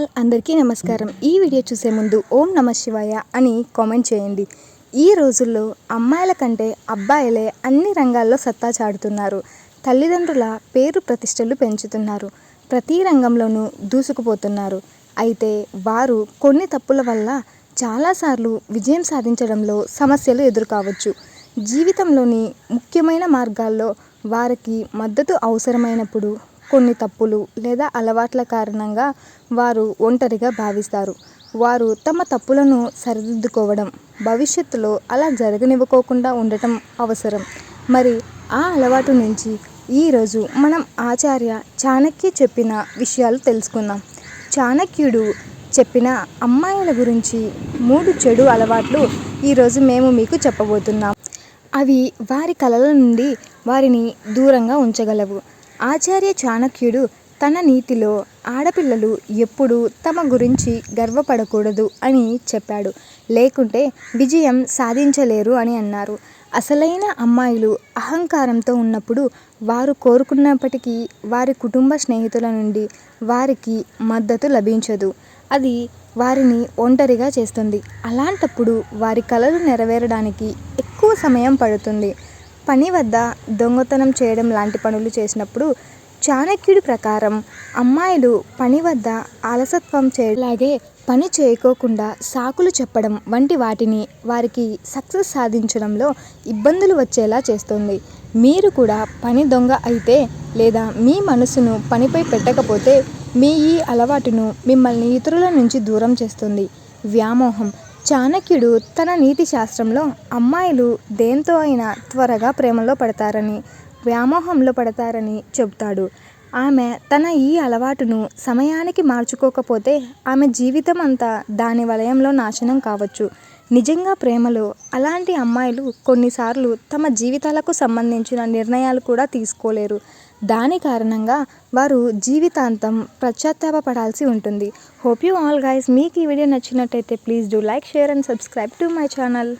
All అందరికీ నమస్కారం. ఈ వీడియో చూసే ముందు ఓం నమ శివాయ అని కామెంట్ చేయండి. ఈ రోజుల్లో అమ్మాయిల కంటే అబ్బాయిలే అన్ని రంగాల్లో సత్తా చాటుతున్నారు. తల్లిదండ్రుల పేరు ప్రతిష్టలు పెంచుతున్నారు. ప్రతి రంగంలోనూ దూసుకుపోతున్నారు. అయితే వారు కొన్ని తప్పుల వల్ల చాలాసార్లు విజయం సాధించడంలో సమస్యలు ఎదుర్కావచ్చు. జీవితంలోని ముఖ్యమైన మార్గాల్లో వారికి మద్దతు అవసరమైనప్పుడు కొన్ని తప్పులు లేదా అలవాట్ల కారణంగా వారు ఒంటరిగా భావిస్తారు. వారు తమ తప్పులను సరిదిద్దుకోవడం భవిష్యత్తులో అలా జరగనివ్వకోకుండా ఉండటం అవసరం. మరి ఆ అలవాటు నుంచి ఈరోజు మనం ఆచార్య చాణక్య చెప్పిన విషయాలు తెలుసుకుందాం. చాణక్యుడు చెప్పిన అమ్మాయిల గురించి మూడు చెడు అలవాట్లు ఈరోజు మేము మీకు చెప్పబోతున్నాం. అవి వారి కలల నుండి వారిని దూరంగా ఉంచగలవు. ఆచార్య చాణక్యుడు తన నీతిలో ఆడపిల్లలు ఎప్పుడూ తమ గురించి గర్వపడకూడదు అని చెప్పాడు. లేకుంటే విజయం సాధించలేరు అని అన్నారు. అసలైన అమ్మాయిలు అహంకారంతో ఉన్నప్పుడు వారు కోరుకున్నప్పటికీ వారి కుటుంబ స్నేహితుల నుండి వారికి మద్దతు లభించదు. అది వారిని ఒంటరిగా చేస్తుంది. అలాంటప్పుడు వారి కలలు నెరవేరడానికి ఎక్కువ సమయం పడుతుంది. పని వద్ద దొంగతనం చేయడం లాంటి పనులు చేసినప్పుడు చాణక్యుడి ప్రకారం అమ్మాయిలు పని వద్ద అలసత్వం చేయలాగే పని చేయకోకుండా సాకులు చెప్పడం వంటి వాటిని వారికి సక్సెస్ సాధించడంలో ఇబ్బందులు వచ్చేలా చేస్తుంది. మీరు కూడా పని దొంగ అయితే లేదా మీ మనసును పనిపై పెట్టకపోతే మీ ఈ అలవాటును మిమ్మల్ని ఇతరుల నుంచి దూరం చేస్తుంది. వ్యామోహం చాణక్యుడు తన నీతి శాస్త్రంలో అమ్మాయిలు దేంతో అయినా త్వరగా ప్రేమలో పడతారని వ్యామోహంలో పడతారని చెబుతాడు. ఆమె తన ఈ అలవాటును సమయానికి మార్చుకోకపోతే ఆమె జీవితం అంతా దాని వలయంలో నాశనం కావచ్చు. నిజంగా ప్రేమలో అలాంటి అమ్మాయిలు కొన్నిసార్లు తమ జీవితాలకు సంబంధించిన నిర్ణయాలు కూడా తీసుకోలేరు. దాని కారణంగా వారు జీవితాంతం పశ్చాత్తాపపడాల్సి ఉంటుంది. హోప్ యూ ఆల్ గైస్ మీకు ఈ వీడియో నచ్చినట్టయితే please do like share and subscribe to my channel